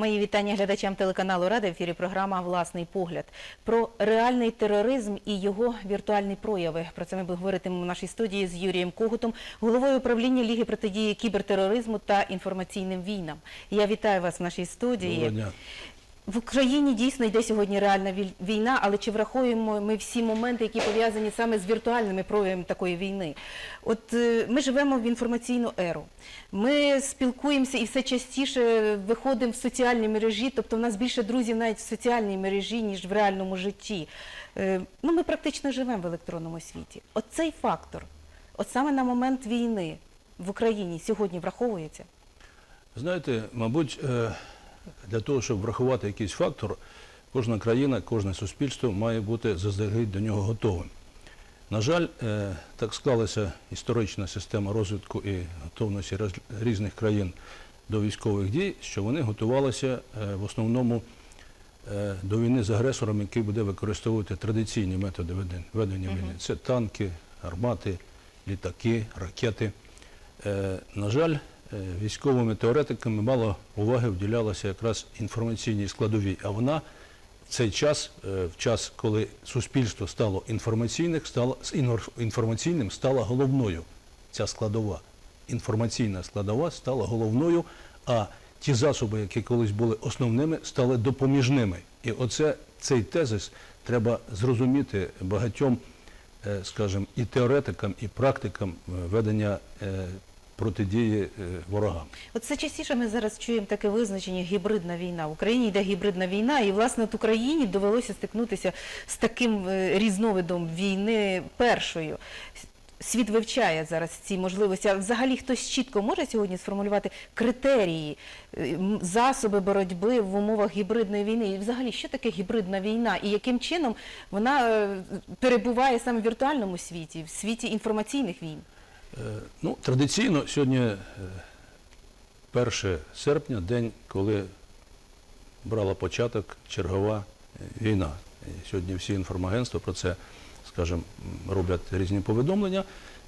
Мої вітання глядачам телеканалу Рада. В ефірі програма Власний погляд про реальний тероризм і його віртуальні прояви. Про це ми говоритимемо в нашій студії з Юрієм Когутом, головою управління Ліги протидії кібертероризму та інформаційним війнам. Я вітаю вас в нашій студії. Доброго дня. В Україні дійсно йде сьогодні реальна війна, але чи враховуємо ми всі моменти, які пов'язані саме з віртуальними проявами такої війни? От е, ми живемо в інформаційну еру. Ми спілкуємося і все частіше виходимо в соціальні мережі, тобто в нас більше друзів навіть в соціальній мережі, ніж в реальному житті. Е, Ну, ми практично живемо в електронному світі. От цей фактор, от саме на момент війни в Україні сьогодні враховується. Знаєте, мабуть, е, для того, щоб врахувати якийсь фактор, кожна країна, кожне суспільство має бути заздалегідь до нього готовим. На жаль, е, так склалася історична система розвитку і готовності різних країн до військових дій, що вони готувалися е, в основному е, до війни з агресором, який буде використовувати традиційні методи ведення війни. Це танки, армати, літаки, ракети. На жаль, військовими теоретиками мало уваги вділялося якраз інформаційній складовій, а вона в цей час, е, в час, коли суспільство стало інформаційним, стало інформаційним стала головною ця складова. Інформаційна складова стала головною, а ті засоби, які колись були основними, стали допоміжними. І оце цей тезис треба зрозуміти багатьом, е, скажімо, і теоретикам, і практикам е, ведення е, протидії е, ворогам. От все частіше ми зараз чуємо таке визначення гібридна війна. В Україні йде гібридна війна, і власне от Україні довелося стикнутися з таким е, різновидом війни першою. Світ вивчає зараз ці можливості. А взагалі хтось чітко може сьогодні сформулювати критерії, е, засоби боротьби в умовах гібридної війни. І взагалі, що таке гібридна війна, і яким чином вона перебуває саме в віртуальному світі, в світі інформаційних війн? Е, Ну, традиційно сьогодні е, 1 серпня, день, коли брала початок чергова е, війна. Сьогодні всі інформагентства про це, скажімо, роблять різні повідомлення.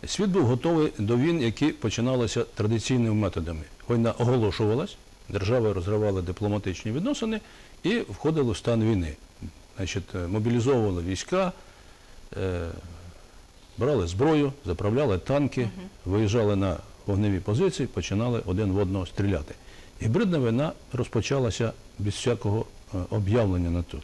Світ був готовий до війн, які починалися традиційними методами. Війна оголошувалась, держави розривали дипломатичні відносини і входили в стан війни. Значить, е, мобілізовували війська, е, брали зброю, заправляли танки, виїжджали на вогневі позиції, починали один в одного стріляти. Гібридна війна розпочалася без всякого е, об'явлення на то.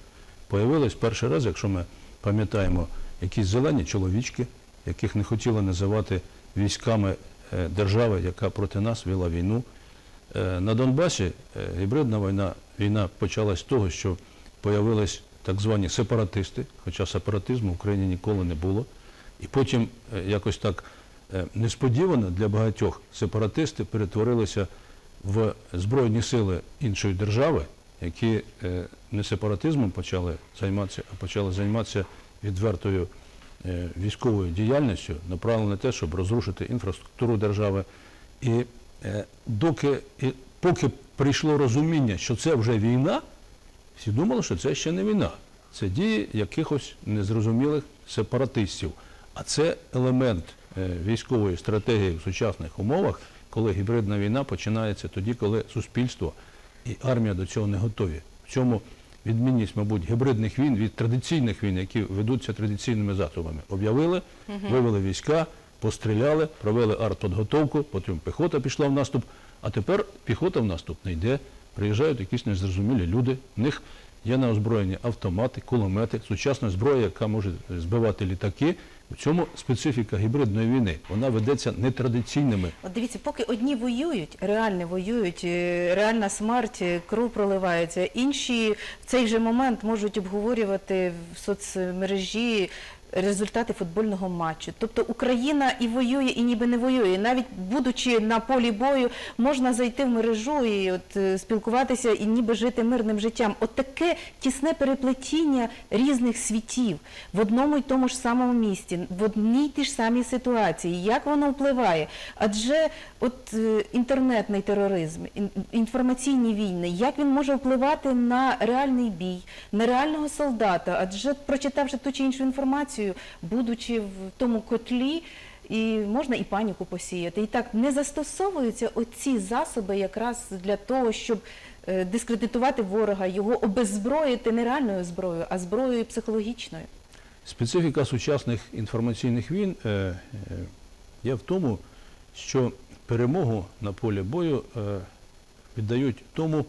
Появились перший раз, якщо ми пам'ятаємо, якісь зелені чоловічки, яких не хотіли називати військами е, держави, яка проти нас вела війну. Е, На Донбасі гібридна війна, війна почалась з того, що появились так звані сепаратисти, хоча сепаратизму в Україні ніколи не було. І потім е, якось так е, несподівано для багатьох сепаратисти перетворилися в збройні сили іншої держави, які е, не сепаратизмом почали займатися, а почали займатися відвертою військовою діяльністю, направлено на те, щоб розрушити інфраструктуру держави. І доки, і поки прийшло розуміння, що це вже війна, всі думали, що це ще не війна. Це дії якихось незрозумілих сепаратистів. А це елемент е, військової стратегії в сучасних умовах, коли гібридна війна починається тоді, коли суспільство і армія до цього не готові. В цьому відмінність, мабуть, гібридних війн від традиційних війн, які ведуться традиційними засобами. Об'явили, вивели війська, постріляли, провели артподготовку, потім піхота пішла в наступ, а тепер піхота в наступ не йде. Приїжджають якісь незрозумілі люди. В них є на озброєнні автомати, кулемети, сучасна зброя, яка може збивати літаки. В цьому специфіка гібридної війни. Вона ведеться нетрадиційними От дивіться, поки одні воюють, реально воюють, е, реальна смерть, е, кров проливається. Інші в цей же момент можуть обговорювати в соцмережі результати футбольного матчу. Тобто Україна і воює, і ніби не воює. Навіть будучи на полі бою, можна зайти в мережу і от е, спілкуватися і ніби жити мирним життям. От таке тісне переплетіння різних світів в одному й тому ж самому місті, в одній й тій ж самій ситуації. Як воно впливає? Адже от е, інтернетний тероризм, інформаційні війни, як він може впливати на реальний бій, на реального солдата? Адже прочитавши ту чи іншу інформацію, будучи в тому котлі. І можна і паніку посіяти. І так не застосовуються оці засоби якраз для того, щоб е, дискредитувати ворога, його обеззброїти не реальною зброєю, а зброєю психологічною. Специфіка сучасних інформаційних війн е, е, є в тому, що перемогу на полі бою віддають тому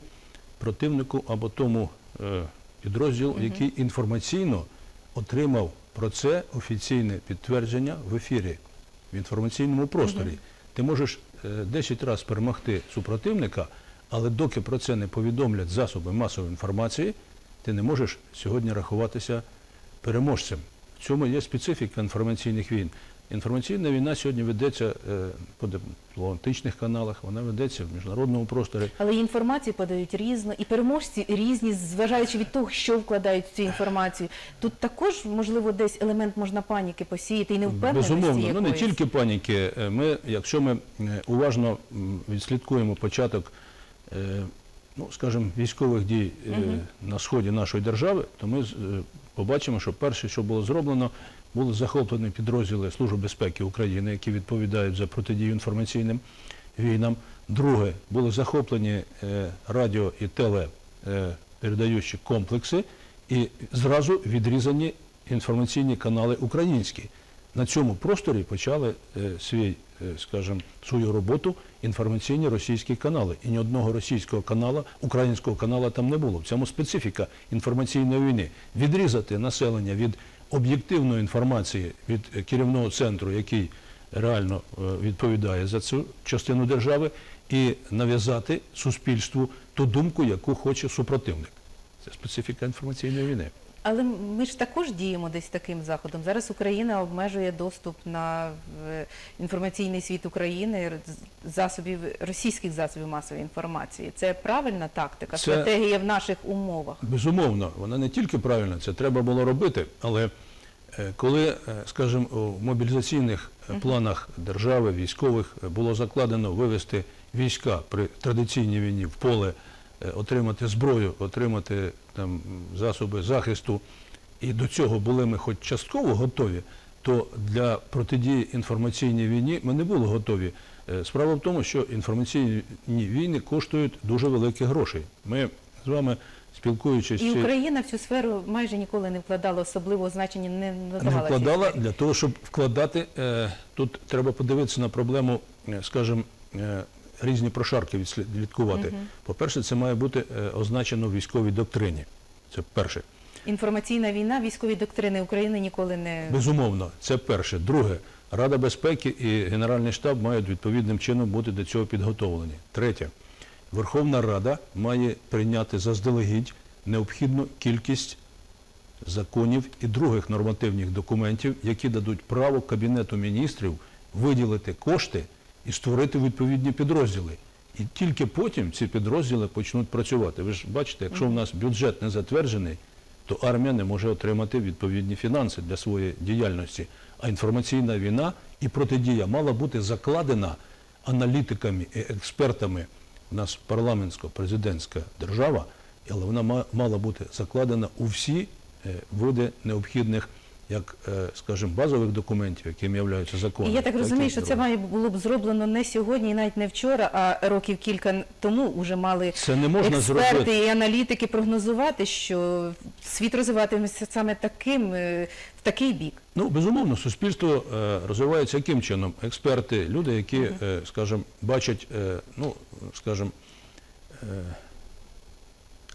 противнику або тому підрозділу, який інформаційно отримав про це офіційне підтвердження в ефірі, в інформаційному просторі. Ти можеш е, 10 разів перемогти супротивника, але доки про це не повідомлять засоби масової інформації, ти не можеш сьогодні рахуватися переможцем. В цьому є специфіка інформаційних війн. Інформаційна війна сьогодні ведеться е, по дипломатичних каналах, вона ведеться в міжнародному просторі. Але інформацію подають різно, і переможці різні, зважаючи від того, що вкладають в цю інформацію. Тут також, можливо, десь елемент можна паніки посіяти і не невпевненості Безумовно, ну не тільки паніки. Е, Ми, якщо ми е, уважно відслідкуємо початок, ну скажімо, військових дій е, на сході нашої держави, то ми побачимо, що перше, що було зроблено, були захоплені підрозділи Служби безпеки України, які відповідають за протидію інформаційним війнам. Друге, були захоплені е, радіо і теле е, комплекси, і зразу відрізані інформаційні канали українські. На цьому просторі почали е, свій, скажімо, свою роботу інформаційні російські канали. І ні одного російського канала, українського канала там не було. В цьому специфіка інформаційної війни. Відрізати населення від об'єктивної інформації від керівного центру, який реально е, відповідає за цю частину держави, і нав'язати суспільству ту думку, яку хоче супротивник. Це специфіка інформаційної війни. Але ми ж також діємо десь таким заходом. Зараз Україна обмежує доступ на е, інформаційний світ України засобів російських засобів масової інформації. Це правильна тактика, Це- стратегія в наших умовах. Безумовно, вона не тільки правильна, це треба було робити, але е, коли, е, скажімо, у мобілізаційних планах держави, військових було закладено вивести війська при традиційній війні в поле, отримати зброю, отримати там засоби захисту, і до цього були ми хоч частково готові, то для протидії інформаційній війні ми не були готові. Е, Справа в тому, що інформаційні війни коштують дуже великі гроші. Ми з вами спілкуючись І Україна в цю сферу майже ніколи не вкладала особливого значення, не не надавала. цій вкладала для того, щоб вкладати. е, Тут треба подивитися на проблему, е, скажімо, е, різні прошарки відслідкувати. По-перше, це має бути е, означено в військовій доктрині. Це перше. Інформаційна війна, військові доктрини України ніколи не Безумовно, це перше. Друге, Рада безпеки і Генеральний штаб мають відповідним чином бути до цього підготовлені. Третє, Верховна Рада має прийняти заздалегідь необхідну кількість законів і других нормативних документів, які дадуть право Кабінету міністрів виділити кошти і створити відповідні підрозділи. І тільки потім ці підрозділи почнуть працювати. Ви ж бачите, якщо в нас бюджет не затверджений, то армія не може отримати відповідні фінанси для своєї діяльності. А інформаційна війна і протидія мала бути закладена аналітиками і експертами. У нас парламентсько-президентська держава, але вона ма- мала бути закладена у всі е, види необхідних, як, е, скажімо, базових документів, якими являються закони. І я так розумію, що це має було б зроблено не сьогодні і навіть не вчора, а років кілька тому вже мали Це не можна експерти зробити. і аналітики прогнозувати, що світ розвиватиметься саме таким, е, в такий бік. Ну, безумовно, суспільство е, розвивається яким чином? Експерти, люди, які, скажімо, бачать, ну, скажімо,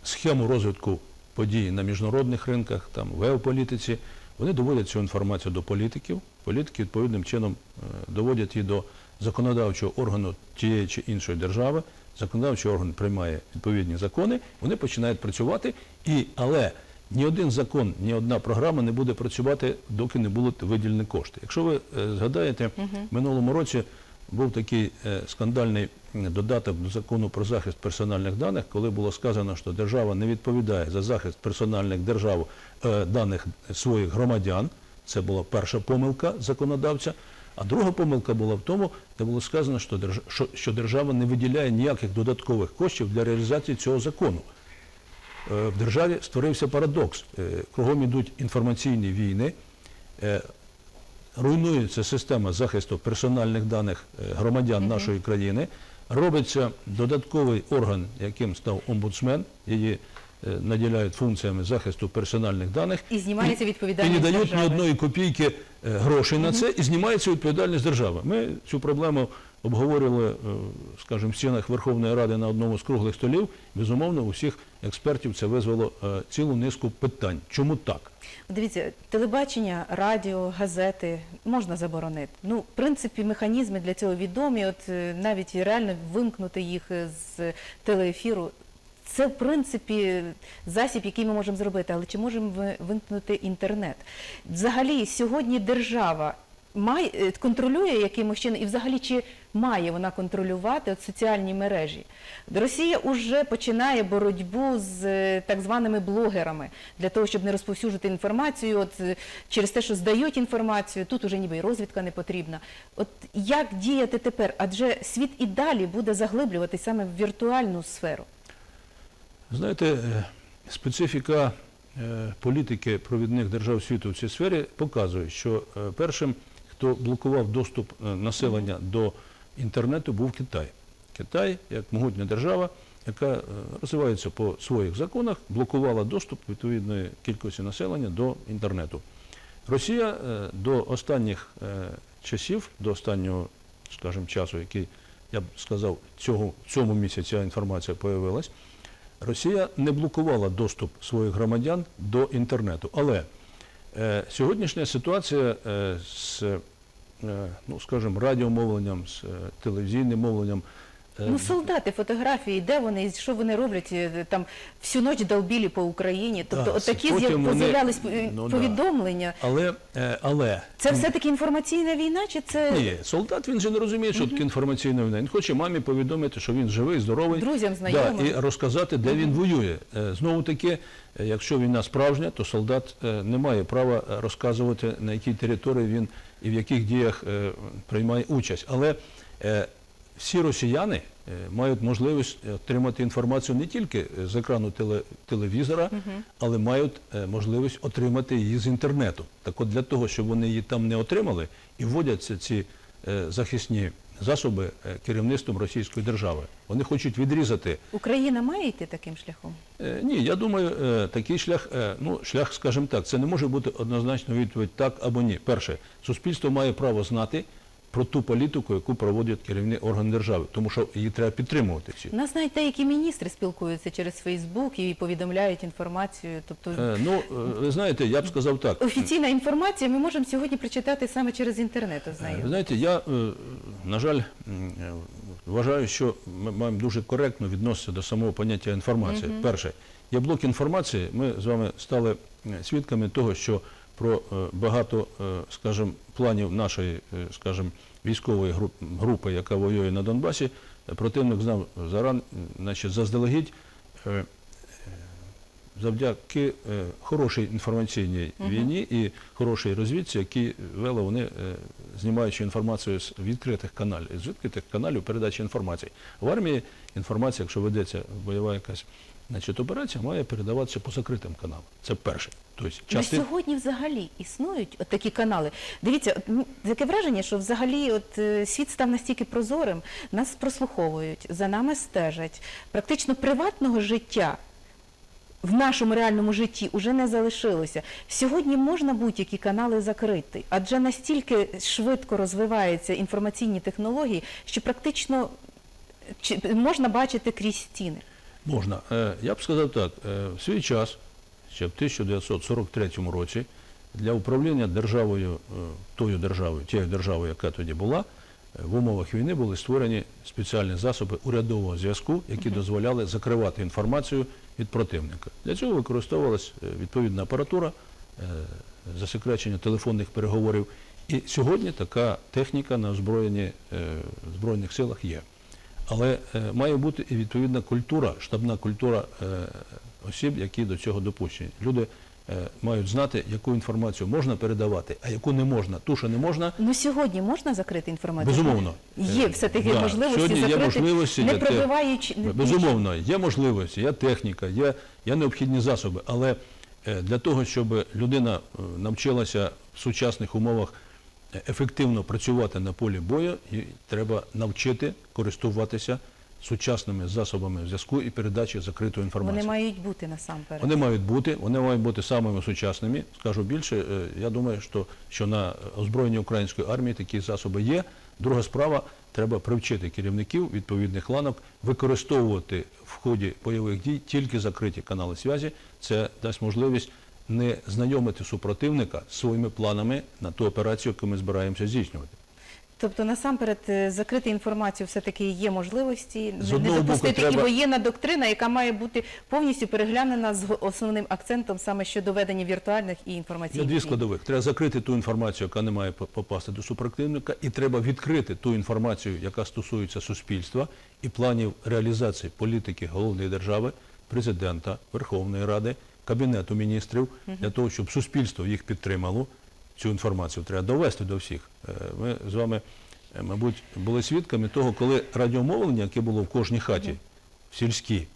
схему розвитку подій на міжнародних ринках, там, в геополітиці, вони доводять цю інформацію до політиків. Політики відповідним чином е, доводять її до законодавчого органу тієї чи іншої держави. Законодавчий орган приймає відповідні закони, вони починають працювати, і, але ні один закон, ні одна програма не буде працювати, доки не будуть виділені кошти. Якщо ви е, згадаєте, в минулому році був такий е, скандальний додаток до закону про захист персональних даних, коли було сказано, що держава не відповідає за захист персональних держав е, даних своїх громадян. Це була перша помилка законодавця. А друга помилка була в тому, де було сказано, що держ- що- що держава не виділяє ніяких додаткових коштів для реалізації цього закону. Е, В державі створився парадокс. Кругом ідуть інформаційні війни, руйнується система захисту персональних даних е, громадян нашої країни, робиться додатковий орган, яким став омбудсмен, її е, наділяють функціями захисту персональних даних. І знімається І не дають ні одної копійки е, грошей на це, і знімається відповідальність держави. Ми цю проблему обговорювали, е, скажімо, в стінах Верховної Ради на одному з круглих столів. Безумовно, у всіх експертів це визвало е, цілу низку питань. Чому так? Дивіться, телебачення, радіо, газети можна заборонити. Ну, в принципі, механізми для цього відомі. От е, навіть реально вимкнути їх е, з телеефіру. Це, в принципі, засіб, який ми можемо зробити. Але чи можемо ви- вимкнути інтернет? Взагалі, сьогодні держава має, е, контролює якимось чином, і взагалі чи має вона контролювати от соціальні мережі? Росія вже починає боротьбу з е, так званими блогерами для того, щоб не розповсюджувати інформацію. От е, через те, що здають інформацію, тут уже ніби розвідка не потрібна. От як діяти тепер? Адже світ і далі буде заглиблюватись саме в віртуальну сферу. Знаєте, специфіка політики провідних держав світу в цій сфері показує, що першим, хто блокував доступ е, населення до інтернету, був Китай. Китай, як могутня держава, яка е, розвивається по своїх законах, блокувала доступ відповідної кількості населення до інтернету. Росія е, до останніх часів, до останнього, скажімо, часу, який я б сказав, цього, цьому місяці ця інформація появилась, Росія не блокувала доступ своїх громадян до інтернету. Але сьогоднішня ситуація е, з, е, ну, скажімо, радіомовленням, з е, телевізійним мовленням. Е, Ну, солдати, фотографії, де вони, що вони роблять, е, там всю ніч долбілі по Україні. Тобто, Так, от такі потім вони- з'являлись е, Ну, повідомлення. але, е, але Це все-таки інформаційна війна, чи це Ні, солдат він же не розуміє, що таке інформаційна війна. Він хоче мамі повідомити, що він живий, здоровий. Друзям, знайомим. Да, і розказати, де він воює. Знову таки, якщо війна справжня, то солдат не має права розказувати, на якій території він і в яких діях приймає участь. Але всі росіяни е, мають можливість отримати інформацію не тільки з екрану теле- телевізора, але мають е, можливість отримати її з інтернету. Так от для того, щоб вони її там не отримали, і вводяться ці е, захисні засоби е, керівництвом Російської держави. Вони хочуть відрізати. Україна має йти таким шляхом? Е, Ні, я думаю, е, такий шлях, е, ну шлях, скажімо так, це не може бути однозначно відповідь так або ні. Перше, суспільство має право знати про ту політику, яку проводять керівні органи держави, тому що її треба підтримувати всі. У нас навіть деякі міністри спілкуються через Фейсбук і повідомляють інформацію. Тобто Е, Ну, е, ви знаєте, я б сказав так. офіційна інформація ми можемо сьогодні прочитати саме через інтернет. Е, Знаю. Ви знаєте, я, е, на жаль, е, вважаю, що ми маємо дуже коректно відноситися до самого поняття інформації. Перше, є блок інформації. Ми з вами стали е, свідками того, що про е, багато, е, скажімо, планів нашої, е, скажімо, військової групи, яка воює на Донбасі, противник знав заран, значить, заздалегідь. завдяки хорошій інформаційній війні і хорошій розвідці, які вели вони, знімаючи інформацію з відкритих каналів, з відкритих каналів передачі інформації. В армії інформація, якщо ведеться бойова якась значить, операція, має передаватися по закритим каналам. Це перше. Тобто, частин... сьогодні взагалі існують от такі канали. Дивіться, от, ну, таке враження, що взагалі от, е, світ став настільки прозорим, нас прослуховують, за нами стежать. Практично приватного життя в нашому реальному житті вже не залишилося. Сьогодні можна будь-які канали закрити, адже настільки швидко розвиваються інформаційні технології, що практично чи- можна бачити крізь стіни. Можна. Е, Я б сказав так, е, в свій час, ще в 1943 році, для управління державою, е, тою державою, тією державою, яка тоді була, в умовах війни були створені спеціальні засоби урядового зв'язку, які дозволяли закривати інформацію від противника. Для цього використовувалась е, відповідна апаратура, е, засекречення телефонних переговорів. І сьогодні така техніка на озброєнні е, в Збройних силах є. Але е, має бути і відповідна культура, штабна культура е, осіб, які до цього допущені. Люди е, мають знати, яку інформацію можна передавати, а яку не можна. Ту, що не можна, Ну сьогодні можна закрити інформацію? безумовно. Є все-таки да, можливості сьогодні є можливості не пробиваючи... Безумовно, є можливості, є техніка, є, є необхідні засоби, але для того, щоб людина навчилася в сучасних умовах ефективно працювати на полі бою, і треба навчити користуватися сучасними засобами зв'язку і передачі закритої інформації. Вони мають бути насамперед. Вони мають бути, вони мають бути самими сучасними. Скажу більше, е, я думаю, що, що на озброєнні української армії такі засоби є. Друга справа, треба привчити керівників відповідних ланок використовувати в ході бойових дій тільки закриті канали зв'язі. Це дасть можливість не знайомити супротивника з своїми планами на ту операцію, яку ми збираємося здійснювати. Тобто насамперед е, закрити інформацію все-таки є можливості, З не- допустити і воєнна доктрина, яка має бути повністю переглянена з основним акцентом саме щодо ведення віртуальних і Є інформаційних. дві складових. Треба закрити ту інформацію, яка не має попасти до супротивника, і треба відкрити ту інформацію, яка стосується суспільства і планів реалізації політики головної держави, президента, Верховної Ради, Кабінету міністрів, для того, щоб суспільство їх підтримало. Цю інформацію треба довести до всіх. Е, Ми з вами, е, мабуть, були свідками того, коли радіомовлення, яке було в кожній хаті, в сільській,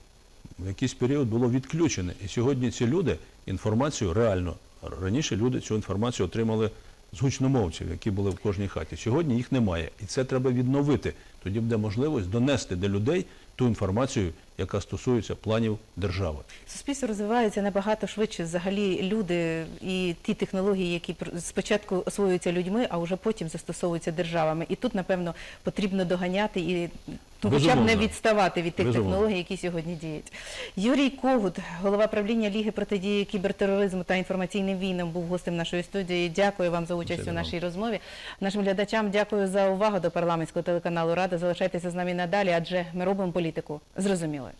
в якийсь період було відключене. І сьогодні ці люди інформацію реально. Раніше люди цю інформацію отримали з гучномовців, які були в кожній хаті. Сьогодні їх немає. І це треба відновити. Тоді буде можливість донести до людей ту інформацію, яка стосується планів держави. Суспільство розвивається набагато швидше. Взагалі люди і ті технології, які спочатку освоюються людьми, а вже потім застосовуються державами. І тут, напевно, потрібно доганяти і ну, хоча б не відставати від тих Безумовно. технологій, які сьогодні діють. Юрій Когут, голова правління Ліги протидії кібертероризму та інформаційним війнам, був гостем нашої студії. Дякую вам за участь Дякую. у нашій розмові. Нашим глядачам дякую за увагу до парламентського телеканалу Рада. Залишайтеся з нами надалі, адже ми робимо політику зрозумілою.